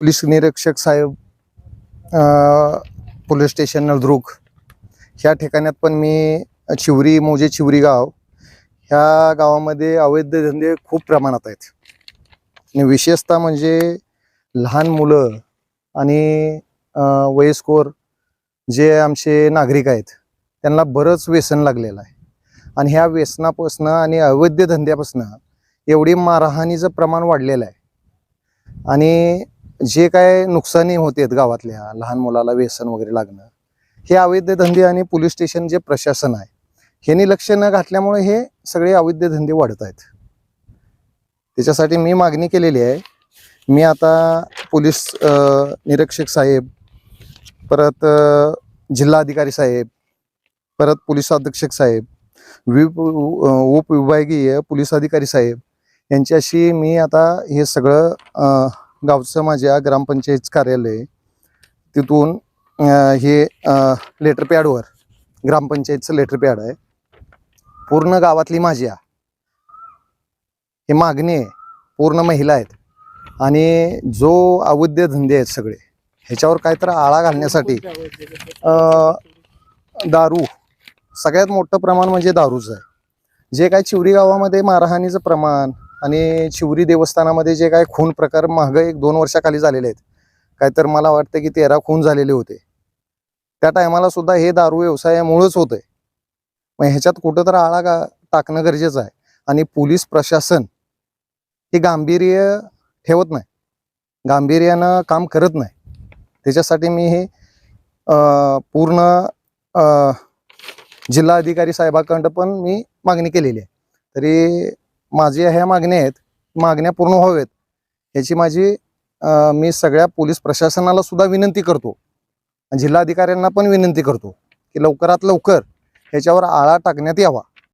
Police निरीक्षक साहेब police station Naldurg ह्या ठिकाणात पण मी चिवरी मोजे चिवरी गाव ह्या गावामध्ये अवैध धंदे खूप प्रमाणात आहेत. आणि विशेषतः म्हणजे लहान मुलं आणि वयस्कोर वयस्कर जे आमचे नागरिक आहेत त्यांना बरंच व्यसन लागलेलं आहे. आणि ह्या व्यसनापासनं आणि अवैध धंद्यापासनं एवढी मारहाणीचं प्रमाण वाढलेलं आहे. आणि जे काय नुकसानी होते गावातल्या लहान मुलाला व्यसन वगैरे लागणं हे अवैध धंदे आणि पोलीस स्टेशन जे प्रशासन आहे ह्यांनी लक्ष न घातल्यामुळे हे सगळे अवैध धंदे वाढत आहेत. त्याच्यासाठी मी मागणी केलेली आहे मी आता पोलीस निरीक्षक साहेब परत जिल्हाधिकारी साहेब परत पोलीस अधीक्षक साहेब वि अ, उपविभागीय पोलीस अधिकारी साहेब यांच्याशी मी आता हे सगळं गावचं माझ्या ग्रामपंचायत कार्यालय तिथून हे लेटर पॅडवर ग्रामपंचायतचं लेटर पॅड आहे. पूर्ण गावातली माझ्या हे मागणी आहे. पूर्ण महिला आहेत. आणि जो अवैध धंदे आहेत सगळे ह्याच्यावर काहीतरी आळा घालण्यासाठी दारू सगळ्यात मोठं प्रमाण म्हणजे दारूच आहे. जे काय चिवरी गावामध्ये मारहाणीचं प्रमाण आणि शिवरी देवस्थानामध्ये जे काय खून प्रकार मागं एक दोन वर्षाखाली झालेले आहेत काय तर मला वाटतं की तेरा खून झालेले होते. त्या टायमाला सुद्धा हे दारू व्यवसायामुळंच होतंय. मग ह्याच्यात कुठं तर आळा गा टाकणं गरजेचं आहे. आणि पोलीस प्रशासन हे गांभीर्य ठेवत नाही. गांभीर्यानं काम करत नाही. त्याच्यासाठी मी हे पूर्ण जिल्हा जिल्हाधिकारी साहेबाकडं पण मी मागणी केलेली आहे. तरी माझ्या ह्या मागण्या आहेत मागण्या पूर्ण व्हावेत. याची माझी मी सगळ्या पोलीस प्रशासनाला सुद्धा विनंती करतो. जिल्हाधिकाऱ्यांना पण विनंती करतो की लवकरात लवकर ह्याच्यावर आळा टाकण्यात यावा.